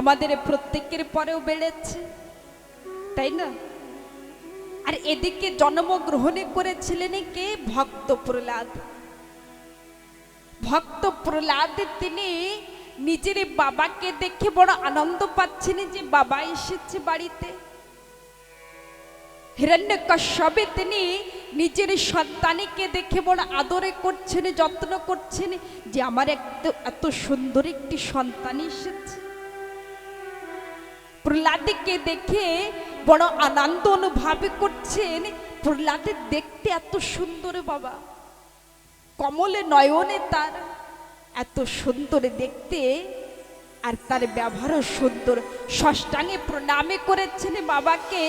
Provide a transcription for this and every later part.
আমাদের প্রত্যেকের পরেও বেড়েছে, তাই না? আর এদিকে জন্মগ্রহণে করেছিলেন কে? ভক্ত প্রহ্লাদ ভক্ত প্রহ্লাদ তিনি নিজের বাবাকে দেখে বড় আনন্দ পাচ্ছেন যে বাবা এসেছে বাড়িতে। হিরণ্য কশ্যপে তিনি নিজের সন্তানকে দেখে বড় আদরে করছেন, যত্ন করছেন যে আমার এত এত সুন্দর একটি সন্তান এসেছে। প্রহ্লাদকে দেখে বড় আনন্দ অনুভব করছেন। প্রহ্লাদের দেখতে এত সুন্দর বাবা। কমলে নয়নে তার এত সুন্দর দেখতে আর তার ব্যবহারও সুন্দর। ষষ্ঠাঙ্গে প্রণামে করেছেন বাবাকে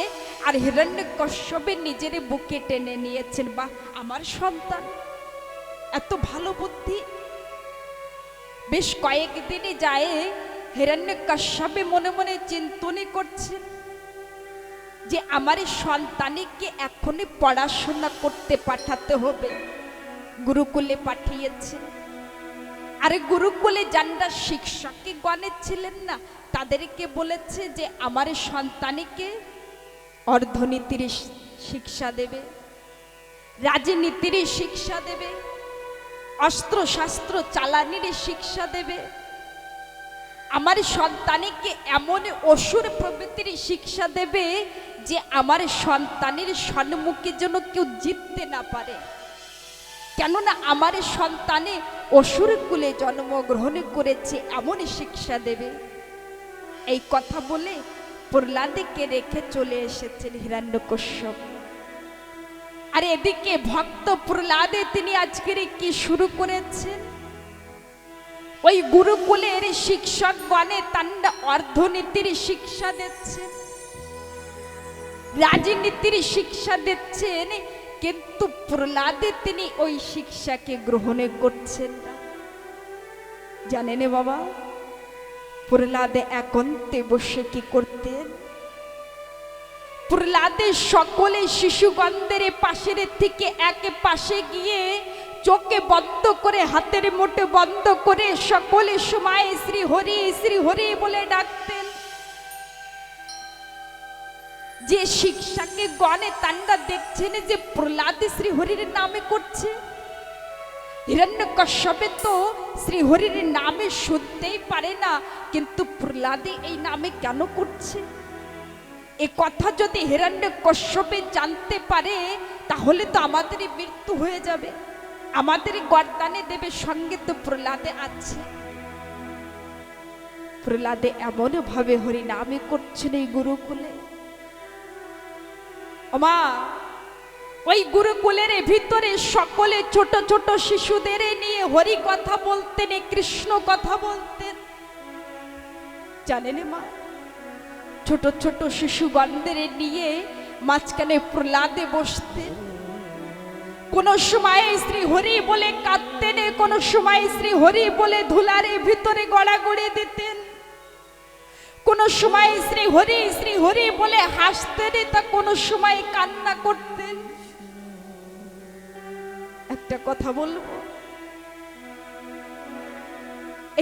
আর হিরণ্য কশ্যপে নিজের বুকে টেনে নিয়েছেন। বা আমার সন্তান, এত ভালো বুদ্ধি। বেশ কয়েকদিনই যায় হিরণ্য কশ্যপে মনে মনে চিন্তনই করছেন যে আমার সন্তানকে এখনই পড়াশোনা করতে পাঠাতে হবে। গুরুকুলে পাঠিয়েছেন আরে গুরুকুলে যারা শিক্ষককে গণে ছিলেন না, তাদেরকে বলেছে যে আমার সন্তানকে অর্থনীতির শিক্ষা দেবে, রাজনীতির শিক্ষা দেবে অস্ত্র শাস্ত্র চালানির শিক্ষা দেবে। আমার সন্তানকে এমন অসুর প্রবৃত্তির শিক্ষা দেবে যে আমার সন্তানের সম্মুখে যেন কেউ জিততে না পারে। কেননা আমার সন্তানে অসুর কুলে জন্মগ্রহণ করেছে, এমন শিক্ষা দেবে। এই কথা বলে প্রহ্লাদকে রেখে চলে এসেছেন হিরণ্যকশ্যপ। আর এদিকে ভক্ত প্রহ্লাদে তিনি আজকের কি শুরু করেছেন? ওই গুরুকুলের শিক্ষক গণে তান্ডা অর্থনীতির শিক্ষা দিচ্ছেন রাজনীতির শিক্ষা দিচ্ছেন, কিন্তু প্রহ্লাদে তিনি ওই শিক্ষাকে গ্রহণ করছেন না। জানেন বাবা, প্রহ্লাদে একান্তে বসে কি করতেন? প্রহ্লাদে সকলে শিশুগন্ধের পাশের থেকে এক পাশে গিয়ে চোখে বন্ধ করে, হাতের মুঠে বন্ধ করে সকলে সময় শ্রী হরি শ্রী হরি বলে ডাকতেন। যে শিক্ষাকে গণে তান্ডা দেখছেন, যে প্রহ্লাদ শ্রীহরির নামে করছে। হিরণ্য কশ্যপে তো শ্রীহরির নামে শুনতেই পারে না, কিন্তু প্রহ্লাদে এই নামে কেন করছে? এ কথা যদি হিরণ্য কশ্যপে জানতে পারে, তাহলে তো আমাদের মৃত্যু হয়ে যাবে। আমাদের গর্দানে দেবে সঙ্গে তো প্রহ্লাদে আছে। প্রহ্লাদে এমন ভাবে হরি নামে করছেন এই গুরুকুলে। মা ওই গুরুকুলের ভিতরে সকলে ছোট ছোট শিশুদের নিয়ে হরি কথা বলতেন কৃষ্ণ কথা বলতেন। জানেন মা, ছোট ছোট শিশুগণদের নিয়ে মাঝখানে প্রহ্লাদে বসতেন। কোন সময় শ্রী হরি বলে কাঁদতেন, কোন সময় শ্রী হরি বলে ধুলারে ভিতরে গড়াগড়ি দিতেন। কোন সময় শ্রী হরি শ্রী হরি বলে হাসতেন, তা কোন সময় কান্না করতেন। একটা কথা বলব?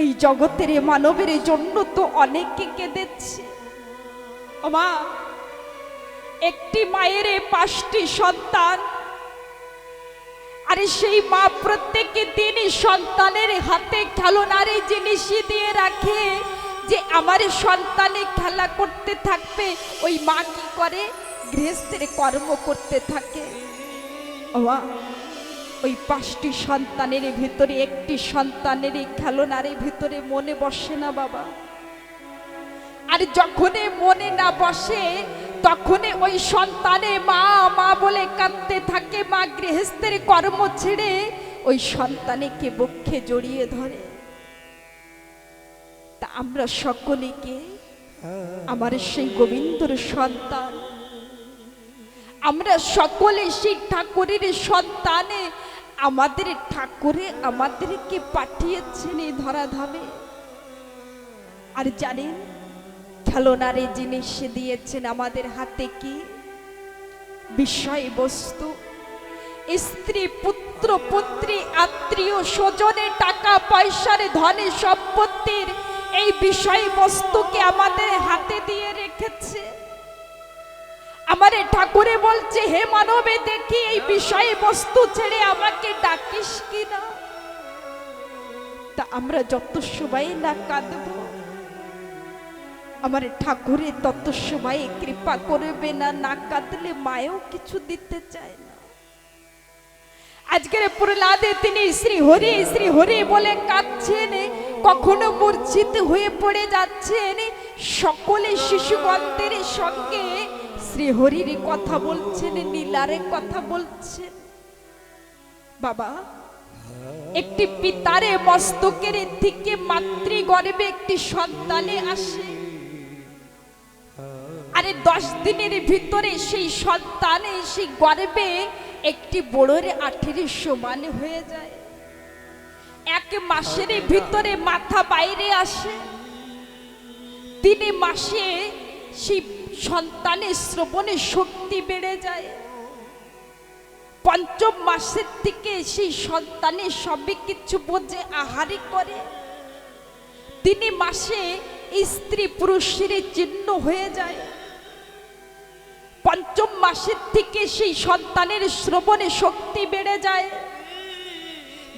এই জগতের মানবের জন্য তো অনেকে কেঁদেছে। মা একটি মায়ের পাঁচটি সন্তান আরে সেই মা প্রত্যেকে দিনই সন্তানের হাতে খেলনার এই জিনিসই দিয়ে রাখে যে আমার সন্তানে খেলা করতে থাকবে, ওই মা কি করে? গৃহস্থের কর্ম করতে থাকে। ওই পাঁচটি সন্তানের ভিতরে একটি সন্তানের এই খেলনার ভিতরে মনে বসে না বাবা। আর যখনই মনে না বসে তখনই ওই সন্তানে মা মা বলে কাঁদতে থাকে, মা গৃহস্থের কর্ম ছেড়ে ওই সন্তানেকে বক্ষে জড়িয়ে ধরে। তা আমরা সকলেকে আমার সেই গোবিন্দর সন্তান। আমরা সকলে সেই ঠাকুরের সন্তানে আমাদের ঠাকুরে আমাদেরকে পাঠিয়েছেন এই ধরাধামে। আর জানেন খেলনারে জিনিস দিয়েছেন আমাদের হাতে কি? বিষয়বস্তু। স্ত্রী, পুত্র, পুত্রী, আত্মীয় স্বজনে টাকা, পয়সার ধনে সম্পত্তির এই বিষয়বস্তুকে আমাদের হাতে দিয়ে রেখেছে। আমার ঠাকুরে বলছে, হে মানবে, দেখি এই বিষয়বস্তু ছেড়ে আমাকে ডাকিস কিনা? তা আমরা যত সময় না কাঁদব আমার ঠাকুরের তত সময় কৃপা করবে না না কাঁদলে মায়েও কিছু দিতে চায় না। আজকের প্রহ্লাদে তিনি শ্রী হরি শ্রী হরি বলে কাঁদছেন, কখনো মূর্ছিত হয়ে পড়ে যাচ্ছেন। সকলে শিশুগণদের সঙ্গে শ্রী হরির কথা বলছেন, নীলারে কথা বলছেন। বাবা, একটি পিতারে মস্তকের থেকে মাতৃগর্ভে একটি সন্তানে আসে। আরে দশ দিনের ভিতরে সেই সন্তানে, সেই গর্ভে একটি বড়রে আঠের সমান হয়ে যায়। এক মাসের ভিতরে মাথা বাইরে আসে। তিন মাসে সেই সন্তানের শ্রবণের শক্তি বেড়ে যায়। পঞ্চম মাসের থেকে সেই সন্তানের সবই কিছু বোঝে, আহারি করে। তিন মাসে স্ত্রী পুরুষের চিহ্ন হয়ে যায়। পঞ্চম মাসের থেকে সেই সন্তানের শ্রবণে শক্তি বেড়ে যায়।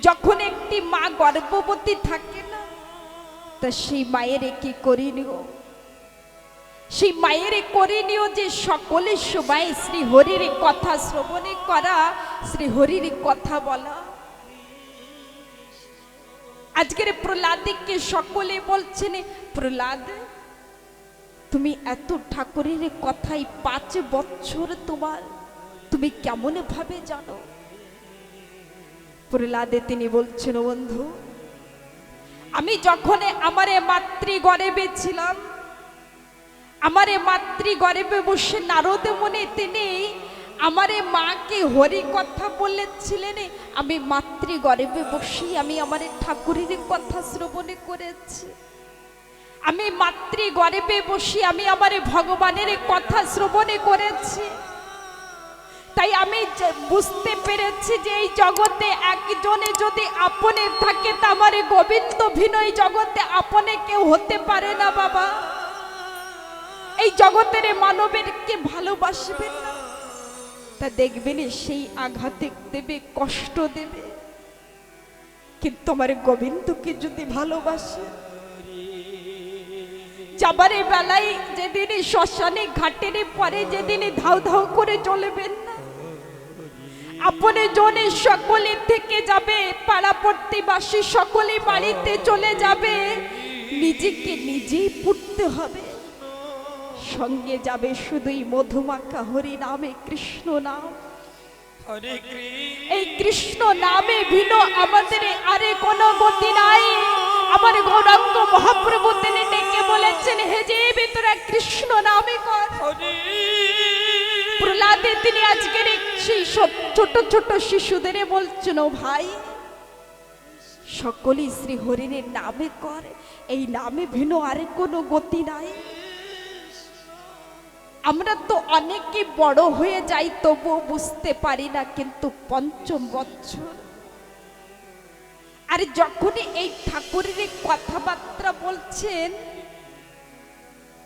যখন একটি মা গর্ভবতী থাকে না, তা সেই মায়ের কি করিনিও সেই মায়ের করিনিও যে সকলের সময় শ্রী হরির কথা শ্রবণে করা, শ্রী হরির কথা বলা। আজকের প্রহ্লাদিককে সকলে বলছেন, প্রহ্লাদ তুমি এত ঠাকুরের কথাই পাঁচ বছর তোমার, তুমি কেমন ভাবে জানো? প্রহ্লাদে তিনি বলছেন বন্ধু, আমি যখন আমারে মাতৃ গর্বে ছিলাম, আমারে মাতৃ গর্বে বসে নারদ মনে তিনি আমারে মাকে হরি কথা বলেছিলেন, আমি মাতৃ গর্বে বসেই আমি আমার ঠাকুরের কথা শ্রবণে করেছি। আমি মাতৃ গর্বে বসে, আমি আমার ভগবানের কথা শ্রবণে করেছি। তাই আমি বুঝতে পেরেছি যে এই জগতে একজনে যদি আপনে থাকে, তা আমার গোবিন্দ ভিনয় জগতে আপনে কেউ হতে পারে না, বাবা। এই জগতের মানবের কে না? তা দেখবেন সেই আঘাতে দেবে, কষ্ট দেবে। কিন্তু আমার গোবিন্দকে যদি ভালোবাসে যাবারে বেলায় যেদিন শ্মশানে ঘাটের পরে যেদিন ধাউ ধাউ করে চলবেন না। আপনে জনে সকলে থেকে যাবে পাড়া প্রতিবাসী সকলে বাড়িতে চলে যাবে। নিজেকে নিজেই পুড়তে হবে। সঙ্গে যাবে শুধুই মধুমাখা হরি নামে কৃষ্ণ নাম। হরে কৃষ্ণ। এই কৃষ্ণ নামে ভিন্ন আমাদের আরে কোনো গতি নাই। আমার গৌরাঙ্গ মহাপ্রভু তিনি ডেকে বলেছেন, হে যে তোরা কৃষ্ণ নামে প্রহ্লাদে তিনি আজকের সেই ছোট ছোট শিশুদের বলছেন ভাই, সকলেই শ্রী হরিণের নামে কর। এই নামে ভিন্ন আরে কোনো গতি নাই। আমরা তো অনেকে বড় হয়ে যাই, তবুও বুঝতে পারি না কিন্তু পঞ্চম বছর আর যখনই এই ঠাকুরের কথাবার্তা বলছেন,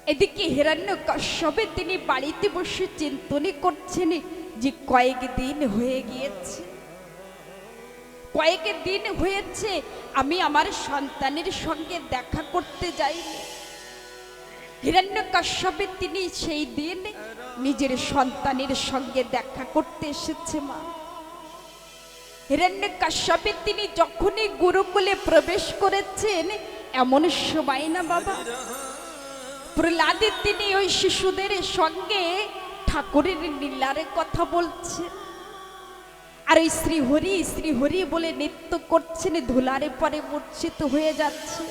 এদিকে হিরণ্য কশ্যপে তিনি বাড়িতে বসে চিন্তনই করছেন যে কয়েক দিন হয়ে গিয়েছে। কয়েক দিন হয়েছে, আমি আমার সন্তানের সঙ্গে দেখা করতে যাইনি। হিরণ্য কশ্যপে তিনি সেই দিন নিজের সন্তানের সঙ্গে দেখা করতে এসেছে মা। হিরণ্য কাশ্যপে তিনি যখনই গুরুকুলে প্রবেশ করেছেন, এমন সবাই না বাবা। প্রহ্লাদে তিনি ওই শিশুদের সঙ্গে ঠাকুরের নীলারে কথা বলছে আর ওই শ্রীহরি শ্রীহরি বলে নৃত্য করছেন, ধুলারে পরে মূর্ছিত হয়ে যাচ্ছে।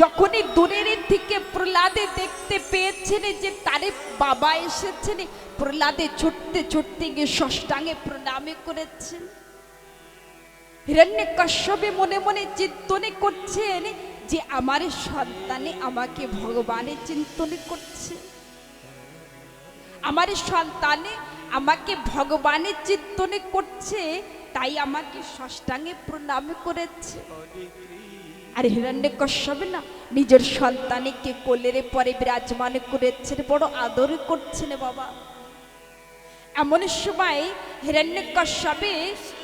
যখনই দূরের থেকে প্রহ্লাদে দেখতে পেয়েছেন যে তারে বাবা এসেছেন, প্রহ্লাদে ছুটতে ছুটতে গিয়ে ষষ্ঠাঙ্গে প্রণামে করেছেন। হিরণ্য কশ্যপে মনে মনে চিন্তনে করছেন যে আমার সন্তানে আমাকে ভগবানের চিন্তনে করছে। আমার সন্তানে আমাকে ভগবানের চিন্তনে করছে, তাই আমাকে ষষ্ঠাঙ্গে প্রণাম করেছে। আর হিরণ্য কশ্যপ না নিজের সন্তানকে কোলের পরে বিরাজমান করেছেন, বড় আদর করছেন বাবা। এমন সময় হিরণ্য কশ্যপে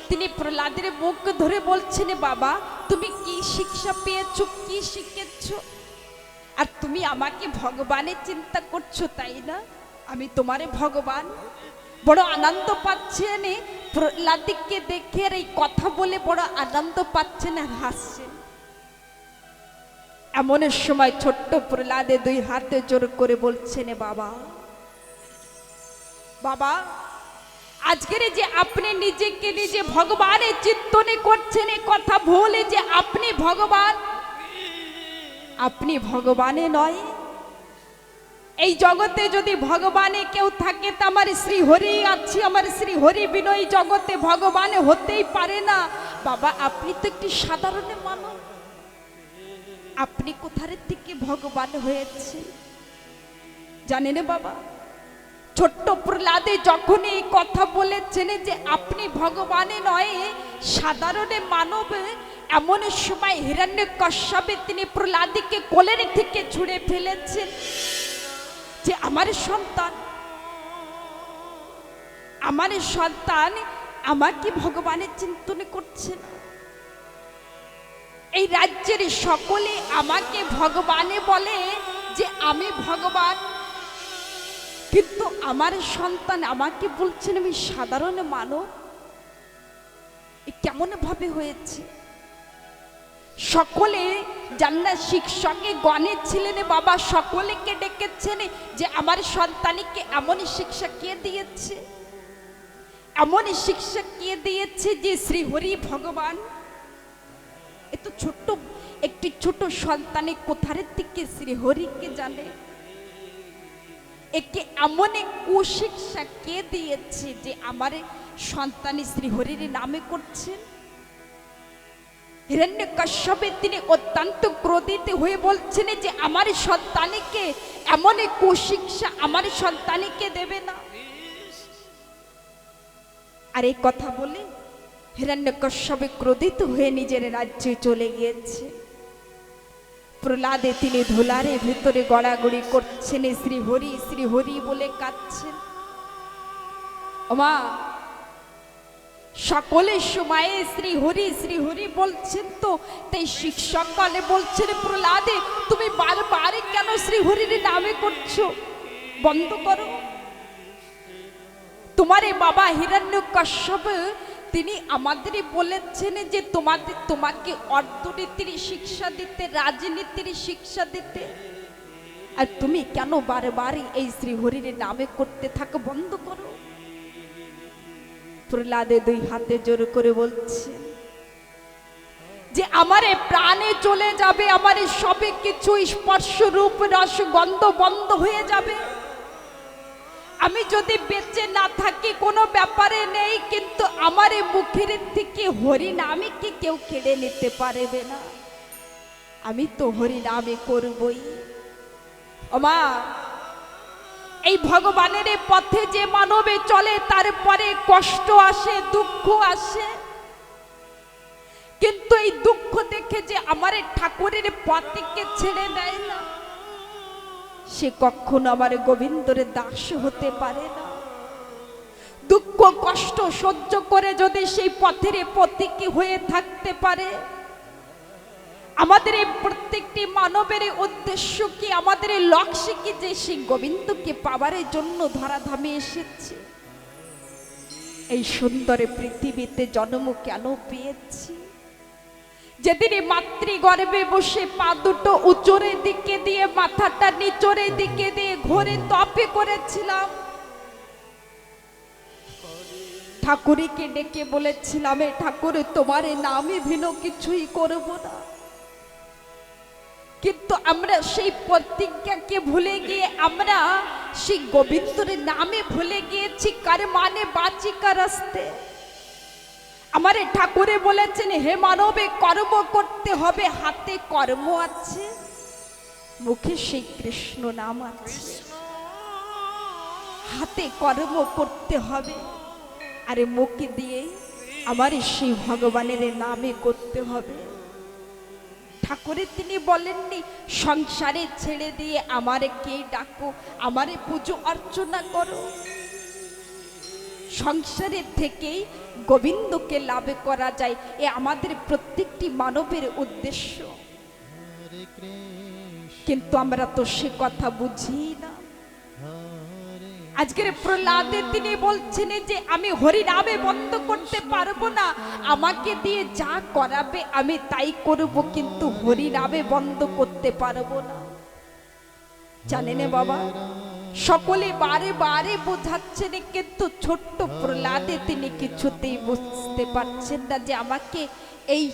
তিনি প্রহ্লাদের মুখ ধরে বলছেন, বাবা, তুমি কি শিক্ষা পেয়েছ, কি শিখেছো? আর তুমি আমাকে ভগবানের চিন্তা করছ, তাই না? আমি তোমারে ভগবান। বড় আনন্দ পাচ্ছেন প্রহ্লাদিককে দেখে আর এই কথা বলে বড় আনন্দ পাচ্ছেন আর হাসছেন। এমন সময় ছোট্ট প্রহ্লাদে দুই হাতে জোর করে বলছেন বাবা বাবা, আজকের যে আপনি নিজেকে নিজে ভগবানের চিন্তনে করছেন কথা ভুলে যে আপনি ভগবান, আপনি ভগবানে নয়। এই জগতে যদি ভগবানে কেউ থাকে, তা আমার শ্রী হরি আছে, আমার শ্রী হরি বিনয় জগতে ভগবানে হতেই পারে না। বাবা, আপনি তো একটি সাধারণ মানব আপনি কোথার থেকে ভগবান হয়েছে? জানেন বাবা? ছোট্ট প্রহ্লাদে যখন এই কথা বলেছেন যে আপনি ভগবানে নয়, সাধারণে মানব, এমন সময় হিরণ্য কশ্যপে তিনি প্রহ্লাদিকে কোলের থেকে ছুঁড়ে ফেলেছেন যে আমার সন্তান আমার সন্তান আমাকে ভগবানের চিন্তনে করছে না। এই রাজ্যের সকলে আমাকে ভগবানে বলে যে আমি ভগবান। কিন্তু আমার সন্তান আমাকে বলছেন, আমি সাধারণ মানব কেমন ভাবে হয়েছে? সকলে জান্না, শিক্ষকে গণে ছিলেন বাবা, সকলেকে ডেকেছেন যে আমার সন্তানকে এমন শিক্ষা কে দিয়েছে? এমন শিক্ষা কে দিয়েছে যে শ্রী হরি ভগবান? এত ছোট্ট, একটি ছোট সন্তানে কোথার থেকে শ্রী হরিকে জানে? একে এমন এক কুশিক্ষা কে দিয়েছে যে আমার সন্তানী শ্রীহরির নামে করছেন হিরণ্য কশ্যপে তিনি অত্যন্ত ক্রোধিত হয়ে বলছেন যে আমার সন্তানকে এমন এক কুশিক্ষা আমার সন্তানকে দেবে না। আর এই কথা বলে হিরণ্য কশ্যপে ক্রোধিত হয়ে নিজের রাজ্যে চলে গিয়েছে। প্রহ্লাদে তিনি ধুলারে ভিতরে গড়াগড়ি করছেন শ্রী হরি শ্রী হরি বলে কাঁদছেন। ওমা সকলের সময়ে শ্রী হরি শ্রী হরি বলছেন তো, তাই শিক্ষক কালে বলছেন, প্রহ্লাদে, তুমি বারবার কেন শ্রী হরির নামে করছ? বন্ধ করো। তোমারে বাবা হিরণ্য কশ্যপ তিনি আমাদের বলেছেন যে তোমাদের, তোমাকে অর্থনীতির শিক্ষা দিতে, রাজনীতির শিক্ষা দিতে। আর তুমি কেন বারবার এই শ্রী শ্রীহরির নামে করতে থাকো? বন্ধ করো। প্রহ্লাদে দুই হাতে জোর করে বলছে যে, আমার প্রাণে চলে যাবে, আমার সবে কিছু স্পর্শ রূপ রস গন্ধ বন্ধ হয়ে যাবে। আমি যদি বেঁচে না থাকি, কোনো ব্যাপারে নেই, কিন্তু আমার এই মুখের থেকে হরি নামে কি কেউ কেড়ে নিতে পারবে না? আমি তো হরি নামে করবই। ওমা, এই ভগবানের পথে যে মানবে চলে, তারপরে কষ্ট আসে, দুঃখ আসে। কিন্তু এই দুঃখ দেখে যে আমার ঠাকুরের পথকে ছেড়ে দেয় না। সে কখনো আমার গোবিন্দরে দাস হতে পারে না। দুঃখ, কষ্ট সহ্য করে যদি সেই পথের পথিকে হয়ে থাকতে পারে। আমাদের এই প্রত্যেকটি মানবের উদ্দেশ্য কি? আমাদের এই লক্ষ্য কি যে সেই গোবিন্দকে পাওয়ার জন্য ধরাধামে এসেছে? এই সুন্দর পৃথিবীতে জন্ম কেন পেয়েছি? যেদিন মাতৃগর্ভে বসে পা দুটো উচরের দিকে দিয়ে, মাথাটা নিচরের দিকে দিয়ে ঘোরে তপে করেছিলাম। ঠাকুরকে ডেকে বলেছিলাম ঠাকুর, তোমার নামে ভিন্ন কিছুই করব না। কিন্তু আমরা সেই প্রতিজ্ঞাকে ভুলে গিয়ে, আমরা সেই গোবিন্দর নামে ভুলে গিয়েছি, কার মানে বাঁচি কার রাস্তে। আমার ঠাকুরে বলেছেন হে মানবে কর্ম করতে হবে হাতে কর্ম আছে মুখে সেই কৃষ্ণ নাম আছে। হাতে কর্ম করতে হবে আরে মুখে দিয়ে আমার সেই ভগবানের নামে করতে হবে। ঠাকুরে তিনি বলেননি সংসারে ছেড়ে দিয়ে আমারে কে ডাকো আমারে পুজো অর্চনা করো। সংসারের থেকেই গোবিন্দকে লাভ করা যায় এ আমাদের প্রত্যেকটি মানবের উদ্দেশ্য। কিন্তু আমরা তো সে কথা বুঝি না। আজকের প্রহ্লাদে তিনি বলছেন যে আমি হরিনামে বন্ধ করতে পারব না আমাকে দিয়ে যা করাবে আমি তাই করব কিন্তু হরিনামে বন্ধ করতে পারব না। জানেন বাবা? সকলে বারে বারে বোঝাচ্ছেন কিন্তু ছোট্ট প্রহ্লাদে তিনি কিছুতেই বুঝতে পারছেন না যে আমাকে এই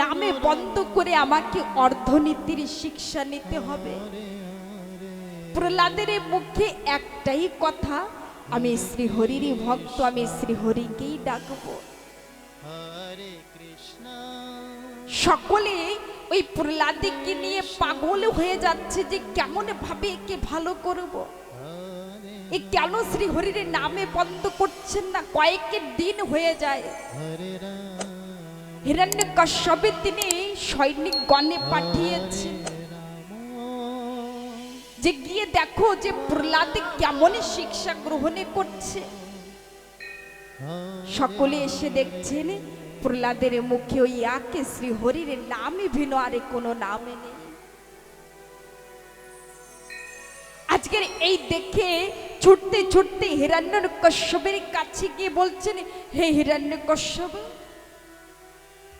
নামে বন্ধ করে আমাকে অর্ধনীতির শিক্ষা নিতে হবে। প্রহ্লাদের মুখে একটাই কথা আমি শ্রীহরিরই ভক্ত আমি শ্রীহরিকেই ডাকবো। সকলে ওই প্রহ্লাদিকে নিয়ে পাগল হয়ে যাচ্ছে যে কেমন ভাবে একে ভালো করব। এ কেন শ্রীহরির নামে বন্ধ করছেন না? কয়েকের দিন হয়ে যায়। হিরণ্য কশ্যপে তিনি সৈনিক গণে পাঠিয়েছেন। যে গিয়ে দেখো যে প্রহ্লাদে কেমন শিক্ষা গ্রহণে করছে। সকলে এসে দেখছেন প্রহ্লাদের মুখে ওই আকে শ্রী হরির নামই ভিন্ন আরে কোনো নামে নেই। আজকের এই দেখে ছুটতে ছুটতে হিরণ্য কশ্যপের কাছে গিয়ে বলছেন, হে হিরণ্য কশ্যপ,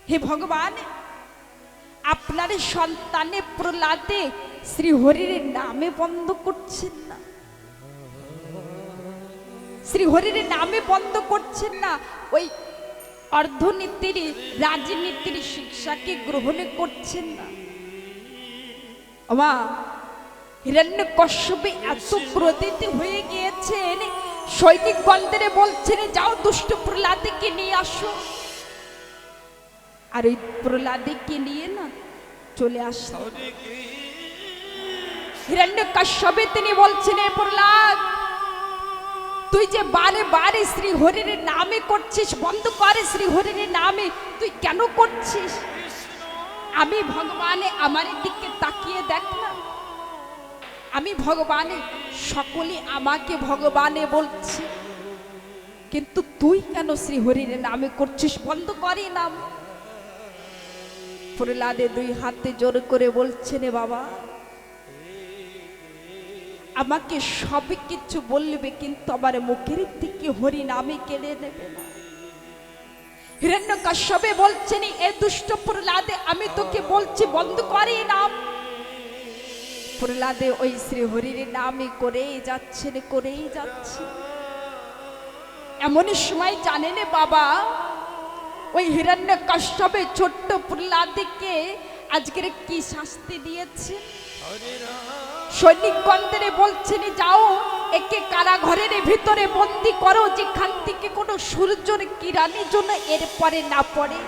হে ভগবান, আপনার সন্তানে প্রহ্লাদে শ্রীহরির নামে বন্ধ করছেন না। শ্রী শ্রীহরির নামে বন্ধ করছেন না, ওই অর্ধনীতির রাজনীতির শিক্ষাকে গ্রহণ করছেন না। আমা হিরণ্য কশ্যপে এত ক্রোধিত হয়ে গিয়েছেন সৈনিক বলছেন, যাও দুষ্ট প্রহ্লাদকে নিয়ে আসো। আর ওই প্রহ্লাদকে নিয়ে না চলে কৃষ্ণ হিরণ্য কশ্যপে তিনি বলছেন প্রহ্লাদ তুই যে বারে বারে শ্রী হরির নামে করছিস, বন্ধ করে শ্রী হরির নামে। তুই কেন করছিস? আমি ভগবানে আমার দিকে তাকিয়ে দেখ না। আমি ভগবানে, সকলে আমাকে ভগবানে বলছি। কিন্তু তুই কেন শ্রী হরির নামে করছিস, বন্ধ করে নাম প্রহ্লাদে দুই হাতে জোর করে বলছেন "এ বাবা আমাকে সব কিছু বলবে, কিন্তু আমার মুখের থেকে হরি নামে কেড়ে নেবে না। হিরণ্য কশ্যপে বলছেন এ দুষ্ট প্রহ্লাদে, আমি তোকে বলছি বন্ধ করে নাম প্রহ্লাদে ওই শ্রী হরির নামে করেই যাচ্ছেন, করেই যাচ্ছে। এমন সময় জানেন বাবা, ওই হিরণ্য কশ্যপে ছোট্ট প্রহ্লাদকে আজকের কি শাস্তি দিয়েছে? রাম বলছেন, যাও, একে কারাঘরের ভিতরে বন্দি করো, যেখান থেকে কোনো সূর্যের কিরানের জন্য এরপরে না পড়ে।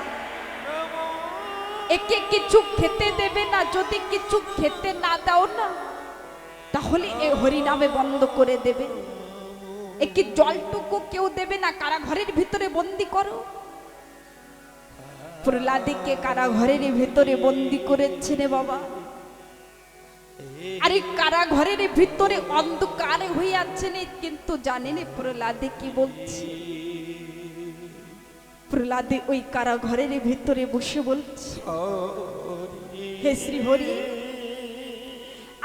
একে কিছু খেতে দেবে না, যদি কিছু খেতে না দাও না, তাহলে এ হরিনামে বন্ধ করে দেবে। একে জলটুকু কেউ দেবে না, কারাঘরের ভিতরে বন্দি করো। প্রহ্লাদিকে কারাঘরের ভিতরে বন্দি করেছে বাবা? আর এই কারাঘরের ভিতরে অন্ধকার হয়ে আছেন কিন্তু জানেন প্রহ্লাদে কি বলছে? প্রহ্লাদে ওই কারাঘরের ভিতরে বসে বলছে, হে শ্রী হরি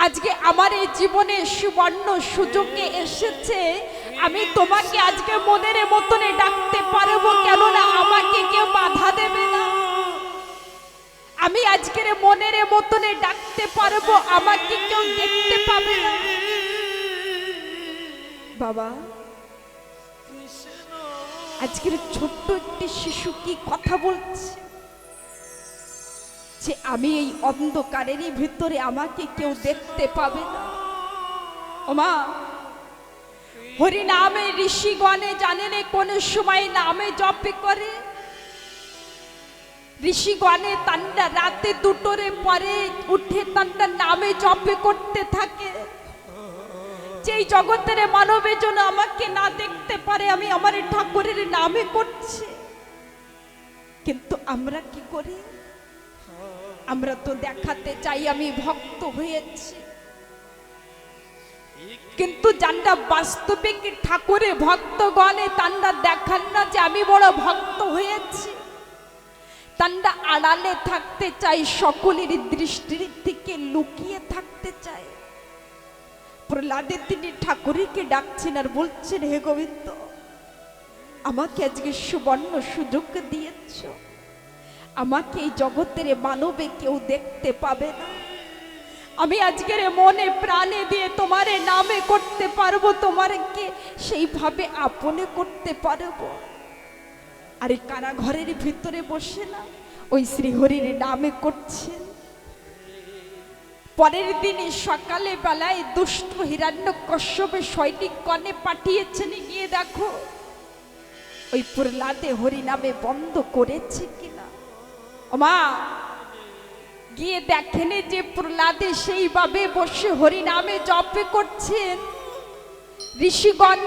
আজকে আমার এই জীবনে সুবর্ণ সুযোগে এসেছে, আমি তোমাকে আজকে মনের মতনে ডাকতে পারব, কেননা আমাকে কেউ বাধা দেবে না। আমি আজকের মনের মতনে ডাকতে পারব, আমাকে কেউ দেখতে পাবে না। বাবা, আজকের ছোট্ট একটি শিশু কি কথা বলছে? যে আমি এই অন্ধকারেরই ভিতরে আমাকে কেউ দেখতে পাবে না। ওমা হরি নামে ঋষিগণে জানেন কোন সময় নামে জপে করে? ঋষিগণে তান্ডা রাতে দুটোরে পরে উঠে তান্ডা নামে জপে করতে থাকে। যেই জগতের মানবের জন্য আমাকে না দেখতে পারে, আমি আমার ঠাকুরের নামে করছি। কিন্তু আমরা কি করি? আমরা তো দেখাতে চাই আমি ভক্ত হয়েছি। কিন্তু যান্ডা বাস্তবিক ঠাকুরে ভক্ত গলে দেখান না যে আমি বড় ভক্ত হয়েছি। তান্ডা আড়ালে থাকতে চাই সকলের দৃষ্টির থেকে লুকিয়ে থাকতে চায় প্রহ্লাদে তিনি ঠাকুরকে ডাকছেন আর বলছেন হে গোবিন্দ আমাকে আজকে সুবর্ণ সুযোগ দিয়েছ আমাকে এই জগতের মানবে কেউ দেখতে পাবে না আমি আজকের মনে প্রাণে দিয়ে তোমারে নামে করতে পারব তোমারকে সেইভাবে আপনে করতে পারব আর এই কারাঘরের ভিতরে বসে না, ওই শ্রীহরির নামে করছেন পরের দিনে সকালে বেলায় দুষ্ট হিরণ্য কশ্যপে সৈনিক কনে পাঠিয়েছেন, গিয়ে দেখো, ওই প্রহ্লাদে হরি নামে বন্ধ করেছে কিনা। মা গিয়ে দেখেন যে প্রহ্লাদে সেইভাবে বসে হরি নামে জপে করছেন। ঋষিগণ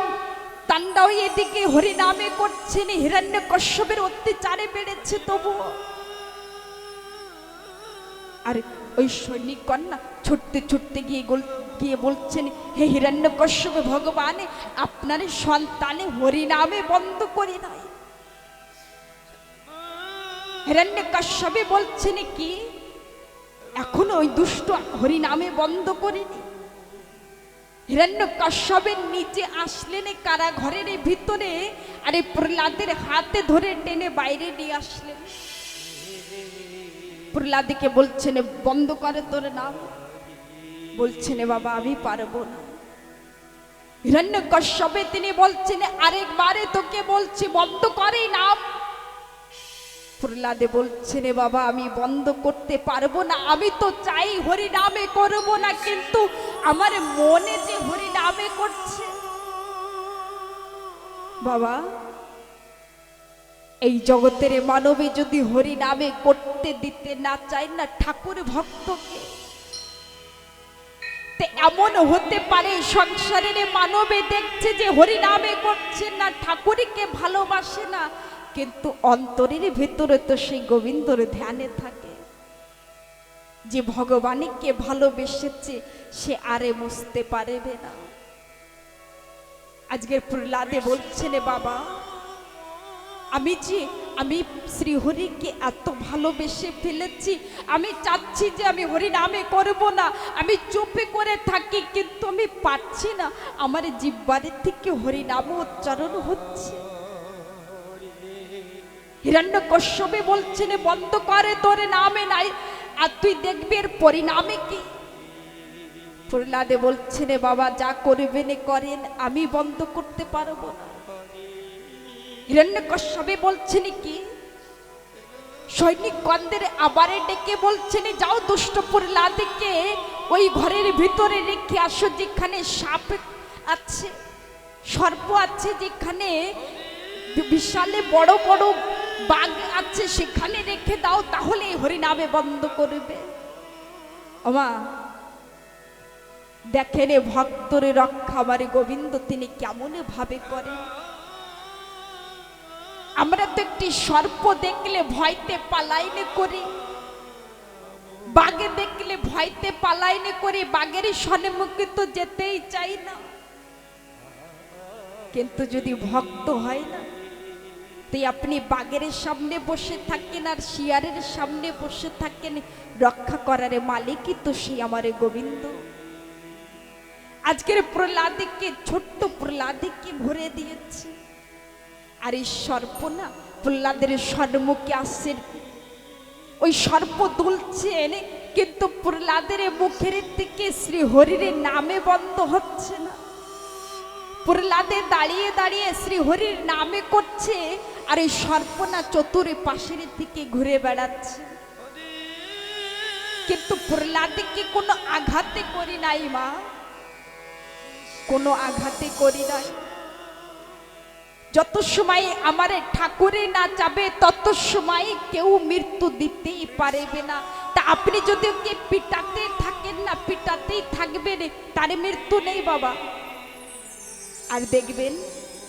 তান্ডাও এদিকে হরি নামে করছেন হিরণ্য কশ্যপের অত্যাচারে বেড়েছে তবুও আর ওই সৈনিক কন্যা ছুটতে ছুটতে গিয়ে গিয়ে বলছেন, হে হিরণ্য কশ্যপ ভগবান আপনার সন্তানে হরিনামে বন্ধ করে নাই। হিরণ্য কশ্যপে বলছেন, কি? এখনও ওই দুষ্ট হরিনামে বন্ধ করিনি? হিরণ্য কশ্যপের নিচে আসলেন এই কারাঘরের ভিতরে আর এই প্রহ্লাদের হাতে ধরে টেনে বাইরে নিয়ে আসলেন। প্রহ্লাদিকে বলছেন, বন্ধ করে তোর নাম। বলছেন, বাবা, আমি পারব না। হিরণ্য কশ্যপে তিনি বলছেন, আরেকবারে তোকে বলছি, বন্ধ করে নাম। প্রহ্লাদে বলছেন বাবা, আমি বন্ধ করতে পারব না। আমি তো চাই হরি নামে করব না, কিন্তু আমার মনে যে হরি নামে করছে বাবা, এই জগতের মানবে যদি হরি নামে করতে দিতে না চায় না ঠাকুর ভক্তকে এমন হতে পারে সংসারের মানবে দেখছে যে হরি নামে করছে না, ঠাকুরকে ভালোবাসে না। কিন্তু অন্তরের ভেতরে তো সেই গোবিন্দর ধ্যানে থাকে। যে ভগবানকে ভালোবেসেছে, সে আরে মুছতে পারবে না। আজকের প্রহ্লাদে বলছেন, বাবা, আমি যে, আমি শ্রীহরিকে এত ভালোবেসে ফেলেছি, আমি চাচ্ছি যে আমি হরি নামে করব না। আমি চুপে করে থাকি, কিন্তু আমি পারছি না। আমার জিব্বারের থেকে হরি নাম উচ্চারণ হচ্ছে। হিরণ্য কশ্যপে বলছেন, বন্ধ করে তোর নামে নাই। আর তুই দেখবি এর পরিণামে কি? প্রহ্লাদে বলছেন বাবা, যা করবেন করেন। আমি বন্ধ করতে পারব না। হিরণ্য কশ্যপে বলছেন, কি? সৈনিক কন্দের আবারে ডেকে বলছেন, যাও দুষ্ট প্রহ্লাদকে ওই ঘরের ভিতরে রেখে আসো, যেখানে সাপ আছে, সর্প আছে, যেখানে বিশালে বড় বড় বাঘ আছে, সেখানে রেখে দাও তাহলে হরিনামে বন্ধ করবে। ওমা দেখেন ভক্তরে রক্ষা আমার গোবিন্দ, তিনি কেমন ভাবে করেন। আমরা তো একটি সর্প দেখলে ভয়তে পালাইনে করি। বাঘে দেখলে ভয়তে পালাইনে করি, বাঘের সম্মুখে তো যেতেই চাই না। কিন্তু যদি ভক্ত হয় না তাই আপনি বাঘের সামনে বসে থাকেন আর শিয়ারের সামনে বসে থাকেন। রক্ষা করার মালিকই তো সেই আমার গোবিন্দ। আজকের প্রহ্লাদিকে, ছোট্ট প্রহ্লাদিকে ভরে দিয়েছে। আর এই সর্প না প্রহ্লাদের সম্মুখে আসছে। ওই সর্প দুলছেন কিন্তু প্রহ্লাদের মুখের থেকে শ্রী হরির নামে বন্ধ হচ্ছে না। প্রহ্লাদে দাঁড়িয়ে দাঁড়িয়ে শ্রী হরির নামে করছে আর এই সর্পনা চতুরে পাশের দিকে ঘুরে বেড়াচ্ছে। কিন্তু প্রহ্লাদকে কোনো আঘাতে করি নাই, মা? কোনো আঘাতে করি নাই। যত সময় আমার ঠাকুরে না যাবে, তত সময় কেউ মৃত্যু দিতেই পারবে না। তা আপনি যদি ওকে পিটাতে থাকেন না, পিটাতেই থাকবেন তার মৃত্যু নেই বাবা। আর দেখবেন,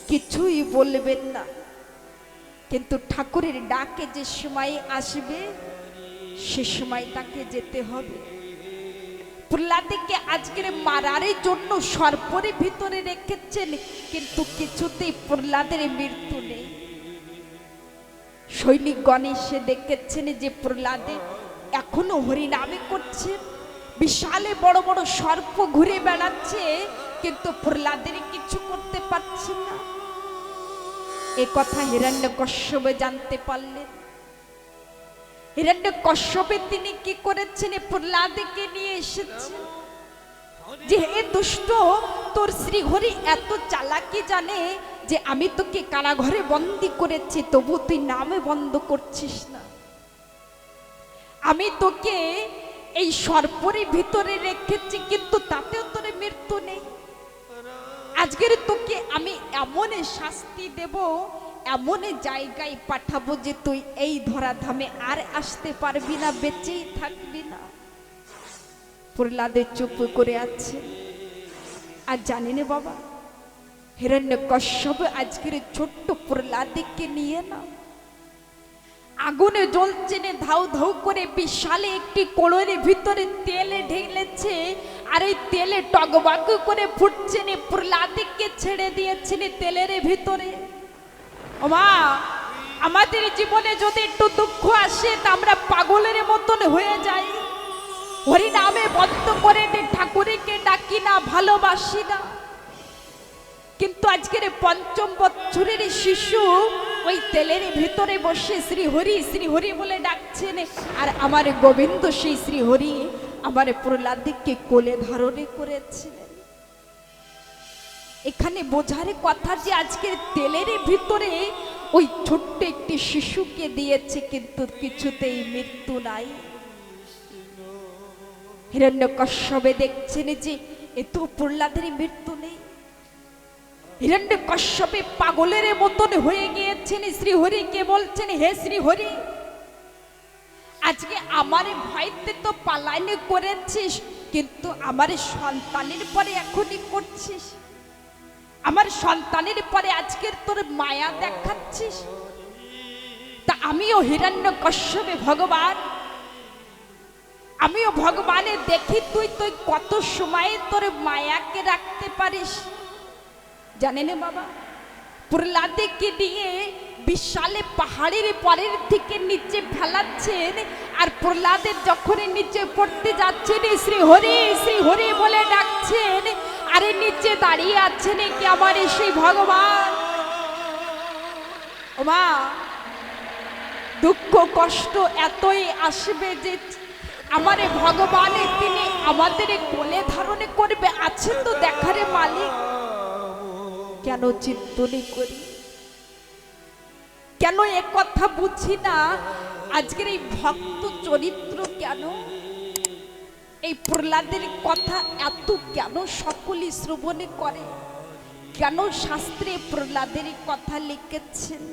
কিছুই বলবেন না। কিন্তু ঠাকুরের ডাকে যে সময় আসবে, সে সময় তাকে যেতে হবে। প্রহ্লাদকে আজকের মারারের জন্য সর্পরে ভিতরে রেখেছেন, কিন্তু কিছুতেই প্রহ্লাদের মৃত্যু নেই। সৈনিক গণেশে দেখেছেন যে প্রহ্লাদে এখনও হরিনামে করছে। বিশালে বড় বড় সর্প ঘুরে বেড়াচ্ছে, কিন্তু প্রহ্লাদের কিছু করতে পারছে না। এ কথা হিরণ্য কশ্যপে জানতে পারলেন। হিরণ্য কশ্যপে তিনি কি করেছেন প্রহ্লাদকে নিয়ে এসেছেন যে হে দুষ্ট, তোর শ্রীহরি এত চালাকি জানে যে আমি তোকে কারাঘরে বন্দি করেছি, তবু তুই নামে বন্ধ করছিস না। আমি তোকে এই সর্পরের ভিতরে রেখেছি, কিন্তু তাতেও তোর মৃত্যু নেই। আজকের তোকে আমি এমন শাস্তি দেব, এমন জায়গায় পাঠাবো যে তুই এই ধরাধামে আর আসতে পারবি না, বেঁচেই থাকবি না। প্রহ্লাদের চুপ করে আছে। আর জানি না বাবা হিরণ্য কশ্যপ আজকের ছোট্ট প্রহ্লাদিককে নিয়ে না আগুনে জ্বলছে ধাউ ধাউ করে বিশালে একটি কোড়ের ভিতরে তেলে ঢেলেছে, আর ওই তেলে টগবাগ করে ফুটছে না প্রহ্লাদিককে ছেড়ে দিয়েছেনি তেলের ভিতরে। ও মা আমাদের জীবনে যদি একটু দুঃখ আসে, তা আমরা পাগলের মতন হয়ে যাই। হরি নামে বদ্ধ করে ঠাকুরকে ডাকি না, ভালোবাসি না। কিন্তু আজকের পঞ্চম বছরের শিশু ওই তেলের ভিতরে বসে শ্রী হরি শ্রী হরি বলে ডাকছেন। আর আমার গোবিন্দ সেই শ্রী হরি আমার প্রহ্লাদিককে কোলে ধারণে করেছিলেন এখানে বোঝার কথা যে আজকের তেলের ভিতরে ওই ছোট্ট একটি শিশুকে দিয়েছে, কিন্তু কিছুতেই মৃত্যু নাই। হিরণ্য কশ্যপে দেখছেন যে এ তো প্রহ্লাদের মৃত্যু হিরণ্য কশ্যপে পাগলের মতন হয়ে গিয়েছেন শ্রীহরিকে বলছেন হে শ্রীহরি আজকে আমার ভয়তে তো পালাইনে করেছিস কিন্তু আমার সন্তানের পরে এখনই করছিস আমার সন্তানের পরে আজকের তোর মায়া দেখাচ্ছিস তা আমিও হিরণ্য কশ্যপে ভগবান আমিও ভগবানের দেখি তুই তুই কত সময়ে তোর মায়াকে রাখতে পারিস জানেন বাবা? প্রহ্লাদকে নিয়ে বিশালে পাহাড়ের পরের থেকে নিচে ফেলাচ্ছেন আর প্রহ্লাদের যখন নিচে পড়তে যাচ্ছেন, শ্রী হরি শ্রী হরি বলে ডাকছেন, আরে নিচে দাঁড়িয়ে আছেন কি আমার সেই ভগবান। ও মা দুঃখ, কষ্ট এতই আসবে যে আমারে ভগবানে তিনি আমাদের কোলে ধারণে করবে, আছেন তো দেখারে মালিক। কেন চিন্তনী করি? কেন এ কথা বুঝি না? আজকের এই ভক্ত চরিত্র কেন? এই প্রহ্লাদের কথা এত কেন সকলই শ্রবণে করে? কেন শাস্ত্রে প্রহ্লাদের কথা লিখেছেন?